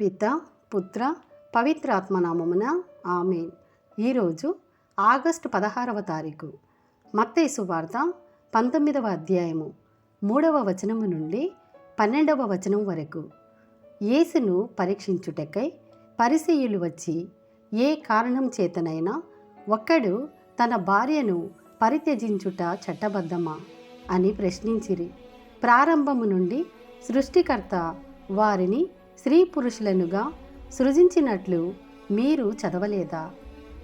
పిత పుత్ర పవిత్రాత్మనామమున ఆమెన్. ఈరోజు ఆగస్టు పదహారవ తారీఖు. మత్తేసు వార్త పంతొమ్మిదవ అధ్యాయము మూడవ వచనము నుండి పన్నెండవ వచనం వరకు. యేసును పరీక్షించుటకై పరిసీయులు వచ్చి ఏ కారణం చేతనైనా ఒక్కడు తన భార్యను పరిత్యజించుట చట్టబద్ధమా అని ప్రశ్నించిరి. ప్రారంభము నుండి సృష్టికర్త వారిని స్త్రీ పురుషులనుగా సృజించినట్లు మీరు చదవలేదా?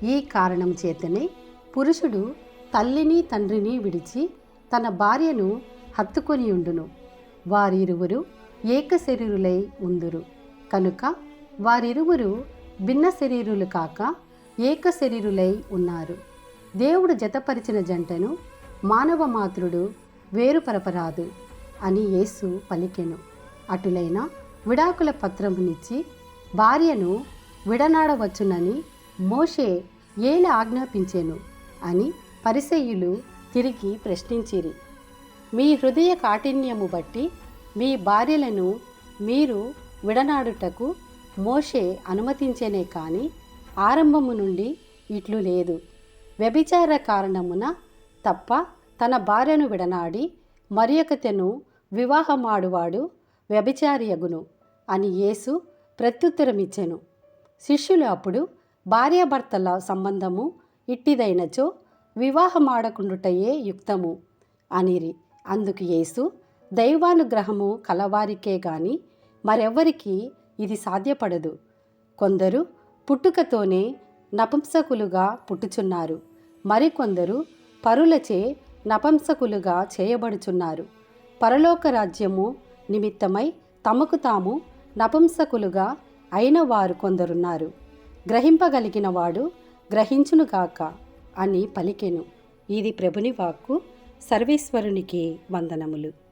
ఈ కారణం చేతనే పురుషుడు తల్లిని తండ్రిని విడిచి తన భార్యను హత్తుకొని ఉండును. వారిరువురు ఏక శరీరులై ఉందురు. కనుక వారిరువురు భిన్న శరీరులు కాక ఏక శరీరులై ఉన్నారు. దేవుడు జతపరిచిన జంటను మానవ మాతృడు వేరుపరపరాదు అని యేసు పలికెను. అటులైన విడాకుల పత్రమునిచ్చి భార్యను విడనాడవచ్చునని మోషే ఏల ఆజ్ఞాపించెను అని పరిసయ్యులు తిరిగి ప్రశ్నించిరి. మీ హృదయ కాఠిన్యము బట్టి మీ భార్యలను మీరు విడనాడుటకు మోషే అనుమతించేనే కానీ ఆరంభము నుండి ఇట్లు లేదు. వ్యభిచార కారణమున తప్ప తన భార్యను విడనాడి మరి ఒకతెను వివాహమాడువాడు వ్యభిచారియగును. అని యేసు ప్రత్యుత్తరమిచ్చెను. శిష్యులు అప్పుడు భార్యాభర్తల సంబంధము ఇట్టిదైనచో వివాహమాడకుండుటయే యుక్తము అనిరి. అందుకు యేసు దైవానుగ్రహము కలవారికే గాని మరెవ్వరికి ఇది సాధ్యపడదు. కొందరు పుట్టుకతోనే నపంసకులుగా పుట్టుచున్నారు. మరికొందరు పరులచే నపంసకులుగా చేయబడుచున్నారు. పరలోక రాజ్యము నిమిత్తమై తమకు తాము నపుంసకులుగా అయిన వారు కొందరున్నారు. గ్రహింపగలిగిన వాడు గ్రహించునుగాక అని పలికెను. ఇది ప్రభుని వాక్కు. సర్వేశ్వరునికి వందనములు.